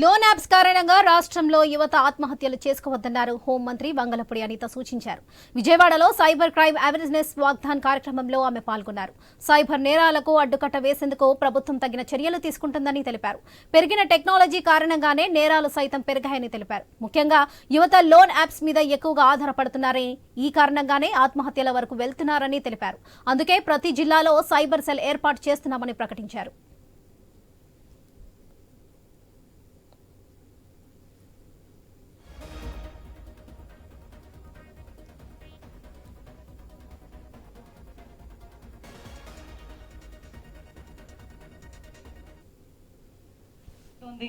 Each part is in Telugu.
లోన్ యాప్స్ కారణంగా రాష్ట్రంలో యువత ఆత్మహత్యలు చేసుకోవద్దన్నారు. హోంమంత్రి వంగలపూడి అనిత సూచించారు. విజయవాడలో సైబర్ క్రైమ్ అవేర్నెస్ వాగ్దాన్ కార్యక్రమంలో ఆమె పాల్గొన్నారు. సైబర్ నేరాలకు అడ్డుకట్ట వేసేందుకు ప్రభుత్వం తగిన చర్యలు తీసుకుంటుందని తెలిపారు. పెరిగిన టెక్నాలజీ కారణంగానే నేరాలు సైతం పెరిగాయని తెలిపారు. ముఖ్యంగా యువత లోన్ యాప్స్ మీద ఎక్కువగా ఆధారపడుతున్నారని ఈ కారణంగానే ఆత్మహత్యల వరకు వెళ్తున్నారని తెలిపారు. అందుకే ప్రతి జిల్లాలో సైబర్ సెల్ ఏర్పాటు చేస్తున్నామని ప్రకటించారు. ఉంది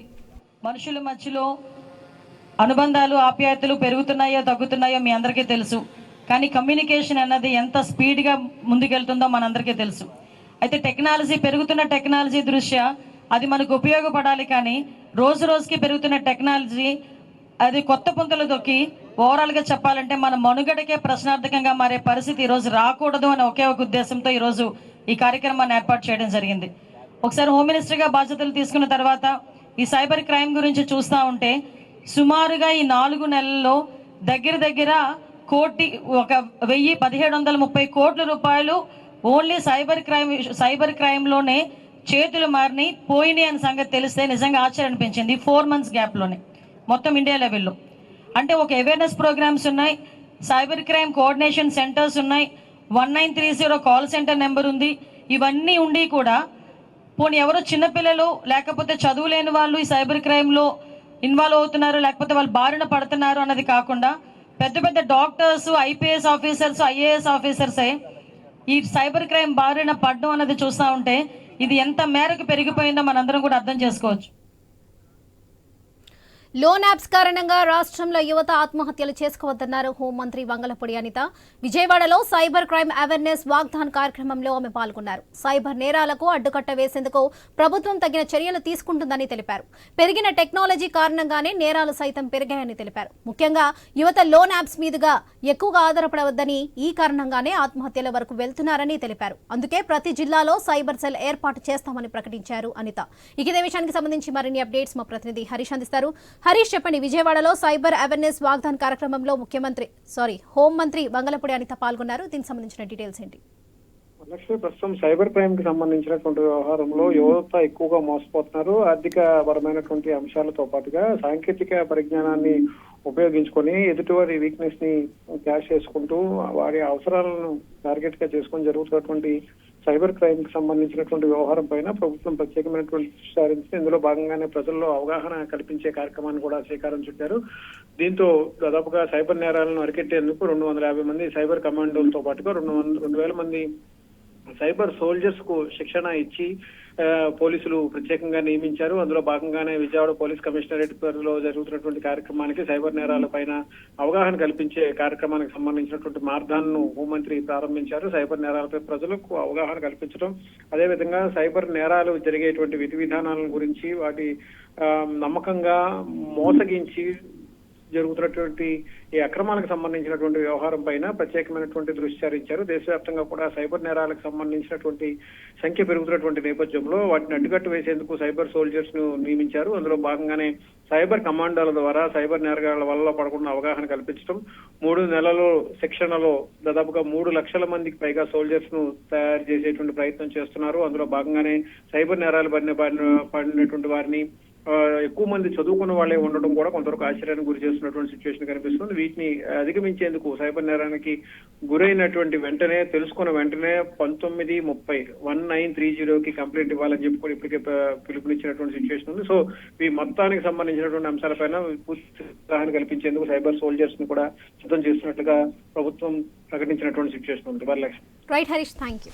మనుషుల మధ్యలో అనుబంధాలు ఆప్యాయతలు పెరుగుతున్నాయో తగ్గుతున్నాయో మీ అందరికీ తెలుసు. కానీ కమ్యూనికేషన్ అన్నది ఎంత స్పీడ్గా ముందుకెళ్తుందో మనందరికీ తెలుసు. అయితే టెక్నాలజీ పెరుగుతున్న టెక్నాలజీ దృష్ట్యా అది మనకు ఉపయోగపడాలి కానీ రోజు రోజుకి పెరుగుతున్న టెక్నాలజీ అది కొత్త పుంతలు దొక్కి ఓవరాల్గా చెప్పాలంటే మన మనుగడకే ప్రశ్నార్థకంగా మారే పరిస్థితి ఈరోజు రాకూడదు అనే ఒకే ఒక ఉద్దేశంతో ఈరోజు ఈ కార్యక్రమాన్ని ఏర్పాటు చేయడం జరిగింది. ఒకసారి హోమ్ మినిస్టర్గా బాధ్యతలు తీసుకున్న తర్వాత ఈ సైబర్ క్రైమ్ గురించి చూస్తూ ఉంటే సుమారుగా ఈ నాలుగు నెలల్లో దగ్గర దగ్గర కోటి ఒక వెయ్యి పదిహేడు వందల ముప్పై కోట్ల రూపాయలు ఓన్లీ సైబర్ క్రైమ్ సైబర్ క్రైమ్లోనే చేతులు మారిని పోయినాయి అనే సంగతి తెలిస్తే నిజంగా ఆశ్చర్యం అనిపించింది ఫోర్ మంత్స్ గ్యాప్లోనే మొత్తం ఇండియా లెవెల్లో. అంటే ఒక అవేర్నెస్ ప్రోగ్రామ్స్ ఉన్నాయి సైబర్ క్రైమ్ కోఆర్డినేషన్ సెంటర్స్ ఉన్నాయి one nine three zero call centre number ఉంది ఇవన్నీ ఉండి కూడా పోనీ ఎవరో చిన్నపిల్లలు లేకపోతే చదువు లేని వాళ్ళు ఈ సైబర్ క్రైమ్లో ఇన్వాల్వ్ అవుతున్నారు లేకపోతే వాళ్ళు బారిన పడుతున్నారు అన్నది కాకుండా పెద్ద పెద్ద డాక్టర్స్ ఐపీఎస్ ఆఫీసర్స్ ఐఏఎస్ ఆఫీసర్సే ఈ సైబర్ క్రైమ్ బారిన పడడం అన్నది చూస్తూ ఉంటే ఇది ఎంత మేరకు పెరిగిపోయిందో మనందరం కూడా అర్థం చేసుకోవచ్చు. లోన్ యాప్స్ కారణంగా రాష్ట్రంలో యువత ఆత్మహత్యలు చేసుకోవద్దన్నారు హోంమంత్రి వంగలపూడి అనిత. విజయవాడలో సైబర్ క్రైమ్ అవేర్నెస్ వాగ్దాన్ కార్యక్రమంలో ఆమె పాల్గొన్నారు. సైబర్ నేరాలకు అడ్డుకట్ట వేసేందుకు ప్రభుత్వం తగిన చర్యలు తీసుకుంటుందని తెలిపారు. పెరిగిన టెక్నాలజీ కారణంగానే నేరాలు సైతం పెరిగాయని తెలిపారు. ముఖ్యంగా యువత లోన్ యాప్స్ మీదుగా ఎక్కువగా ఆధారపడవద్దని ఈ కారణంగానే ఆత్మహత్యల వరకు వెళ్తున్నారని తెలిపారు. అందుకే ప్రతి జిల్లాలో సైబర్ సెల్ ఏర్పాటు చేస్తామని ప్రకటించారు అనిత. ఇక ఇదే విషయానికి సంబంధించి మరిన్ని అప్డేట్స్ మా ప్రతినిధి హరీష్ అందిస్తారు. హరీష్ చెప్పండి విజయవాడలో సైబర్ అవేర్నెస్ వాగ్దాన్ కార్యక్రమంలో ముఖ్యమంత్రి సారీ హోం మంత్రి వంగలపూడి అనిత పాల్గొన్నారు. దీనికి సంబంధించిన డీటెయిల్స్ ఏంటి? లక్ష్మి ప్రస్తుతం సైబర్ క్రైమ్కి సంబంధించినటువంటి వ్యవహారంలో యువత ఎక్కువగా మోసపోతున్నారు. ఆర్థిక పరమైనటువంటి అంశాలతో పాటుగా సాంకేతిక పరిజ్ఞానాన్ని ఉపయోగించుకొని ఎదుటివారి వీక్నెస్ని క్యాష్ చేసుకుంటూ వారి అవసరాలను టార్గెట్గా చేసుకొని జరుగుతున్నటువంటి సైబర్ క్రైమ్కి సంబంధించినటువంటి వ్యవహారం పైన ప్రభుత్వం ప్రత్యేకమైనటువంటి దృష్టి సారించి ఇందులో భాగంగానే ప్రజల్లో అవగాహన కల్పించే కార్యక్రమాన్ని కూడా శ్రీకారం చుట్టారు. దీంతో దాదాపుగా సైబర్ నేరాలను అరికెట్టేందుకు రెండు వందల యాభై మంది సైబర్ కమాండోలతో పాటుగా రెండు వందల రెండు వేల మంది సైబర్ సోల్జర్స్కు శిక్షణ ఇచ్చి పోలీసులు ప్రత్యేకంగా నియమించారు. అందులో భాగంగానే విజయవాడ పోలీస్ కమిషనరేట్ పరిధిలో జరుగుతున్నటువంటి కార్యక్రమానికి సైబర్ నేరాల పైన అవగాహన కల్పించే కార్యక్రమానికి సంబంధించినటువంటి మార్గాన్ని హోంమంత్రి ప్రారంభించారు. సైబర్ నేరాలపై ప్రజలకు అవగాహన కల్పించడం అదేవిధంగా సైబర్ నేరాలు జరిగేటువంటి విధి విధానాల గురించి వాటి ఆ, నమ్మకంగా మోసగించి జరుగుతున్నటువంటి ఈ అక్రమాలకు సంబంధించినటువంటి వ్యవహారం పైన ప్రత్యేకమైనటువంటి దృష్టి సారించారు. దేశవ్యాప్తంగా కూడా సైబర్ నేరాలకు సంబంధించినటువంటి సంఖ్య పెరుగుతున్నటువంటి నేపథ్యంలో వాటిని అడ్డుకట్టు వేసేందుకు సైబర్ సోల్జర్స్ను నియమించారు. అందులో భాగంగానే సైబర్ కమాండోల ద్వారా సైబర్ నేరగాళ్ళ వల్ల పడకుండా అవగాహన కల్పించడం మూడు నెలలు శిక్షణలో దాదాపుగా మూడు లక్షల మందికి పైగా సోల్జర్స్ను తయారు చేసేటువంటి ప్రయత్నం చేస్తున్నారు. అందులో భాగంగానే సైబర్ నేరాలు పడిన పడిన- పడినటువంటి వారిని ఎక్కువ మంది చదువుకున్న వాళ్ళే ఉండడం కూడా కొంతవరకు ఆశ్చర్యానికి గురి చేస్తున్నటువంటి సిచ్యువేషన్ కనిపిస్తుంది. వీటిని అధిగమించేందుకు సైబర్ నేరానికి గురైనటువంటి వెంటనే తెలుసుకున్న వెంటనే పంతొమ్మిది ముప్పై వన్ నైన్ త్రీ జీరోకి కంప్లైంట్ ఇవ్వాలని చెప్పి కూడా ఇప్పటికే పిలుపునిచ్చినటువంటి సిచ్యువేషన్ ఉంది. సో ఈ మొత్తానికి సంబంధించినటువంటి అంశాలపైన పూర్తి అవగాహన కల్పించేందుకు సైబర్ సోల్జర్స్ని కూడా సిద్ధం చేస్తున్నట్లుగా ప్రభుత్వం ప్రకటించినటువంటి సిచ్యువేషన్ ఉంది. Varalakshmi. Right Harish thank you